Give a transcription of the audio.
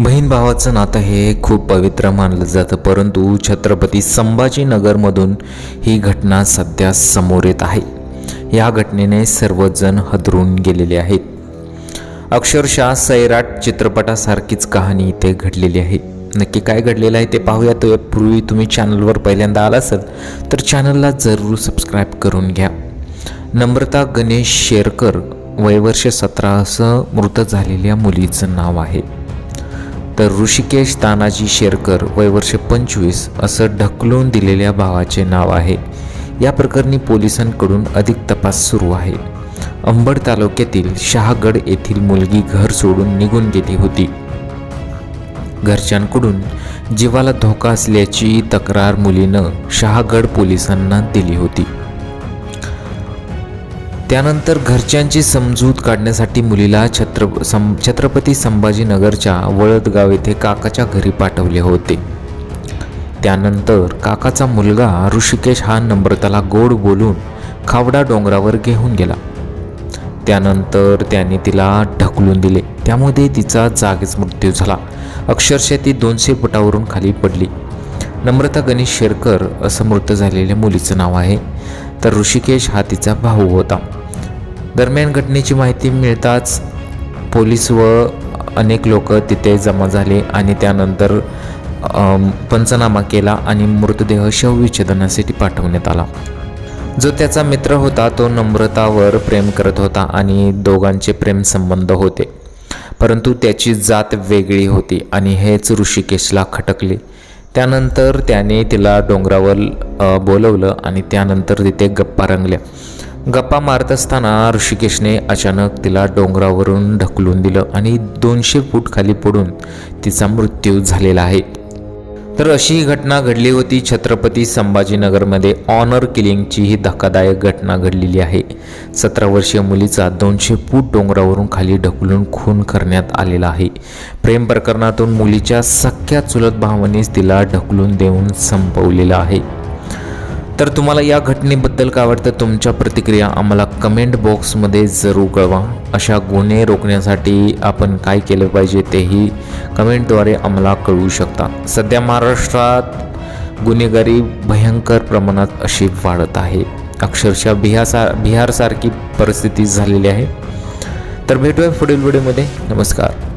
बहीण भावाचं नातं हे खूप पवित्र मानलं जातं परंतु छत्रपती संभाजीनगरमधून ही घटना सध्या समोर येत आहे. या घटनेने सर्वजण हदरून गेलेले आहेत. अक्षरशः सैराट चित्रपटासारखीच कहाणी इथे घडलेली आहे. नक्की काय घडलेलं आहे ते पाहूया. तो पूर्वी तुम्ही चॅनलवर पहिल्यांदा आला असाल तर चॅनलला जरूर सबस्क्राईब करून घ्या. नम्रता गणेश शेरकर वयवर्ष सतरा असं मृत झालेल्या मुलीचं नाव आहे. तर ऋषिकेश तानाजी शेरकर वयवर्ष पंचवीस असं ढकलून दिलेल्या भावाचे नाव आहे. या प्रकरणी पोलिसांकडून अधिक तपास सुरू आहे. अंबड तालुक्यातील शहागड येथील मुलगी घर सोडून निघून गेली होती. घरच्यांकडून जीवाला धोका असल्याची तक्रार मुलीनं शहागड पोलिसांना दिली होती. त्यानंतर घरच्यांची समजूत काढण्यासाठी मुलीला छत्र सं छत्रपती संभाजीनगरच्या वळदगाव येथे काकाच्या घरी पाठवले होते. त्यानंतर काकाचा मुलगा ऋषिकेश हा नम्रताला गोड बोलून खावडा डोंगरावर घेऊन गेला. त्यानंतर त्याने तिला ढकलून दिले. त्यामध्ये तिचा जागीच मृत्यू झाला. अक्षरशः ती दोनशे फुटावरून खाली पडली. नम्रता गणेश शेरकर असं मृत झालेल्या मुलीचं नाव आहे. तर ऋषिकेश हा तिचा भाऊ होता. दरम्यान घटनेची माहिती मिळताच पोलीस व अनेक लोक तिथे जमा झाले आणि त्यानंतर पंचनामा केला आणि मृतदेह शवविच्छेदनासाठी पाठवण्यात आला. जो त्याचा मित्र होता तो नम्रतावर प्रेम करत होता आणि दोघांचे प्रेमसंबंध होते. परंतु त्याची जात वेगळी होती आणि हेच ऋषिकेशला खटकले. त्यानंतर त्याने तिला डोंगरावर बोलवलं आणि त्यानंतर तिथे गप्पा रंगल्या. गप्पा मारत असताना ऋषिकेशने अचानक तिला डोंगरावरून ढकलून दिलं आणि दोनशे फूट खाली पडून तिचा मृत्यू झालेला आहे. तर अशी ही घटना घडली होती. छत्रपती संभाजीनगरमध्ये ऑनर किलिंगची ही धक्कादायक घटना घडलेली आहे. सतरा वर्षीय मुलीचा दोनशे फूट डोंगरावरून खाली ढकलून खून करण्यात आलेला आहे. प्रेम प्रकरणातून मुलीच्या सख्या चुलत भावानेच तिला ढकलून देऊन संपवलेलं आहे. तर तुम्हाला या घटनेबद्दल काय वाटतं? तुमच्या प्रतिक्रिया आम्हाला कमेंट बॉक्समध्ये जरूर कळवा. अशा गुन्हे रोखण्यासाठी आपण काय केलं पाहिजे तेही कमेंटद्वारे आम्हाला कळवू शकता. सध्या महाराष्ट्रात गुन्हेगारी भयंकर प्रमाणात अशी वाढत आहे. अक्षरशः बिहारसा बिहारसारखी परिस्थिती झालेली आहे. तर भेटूया पुढील व्हिडिओमध्ये नमस्कार.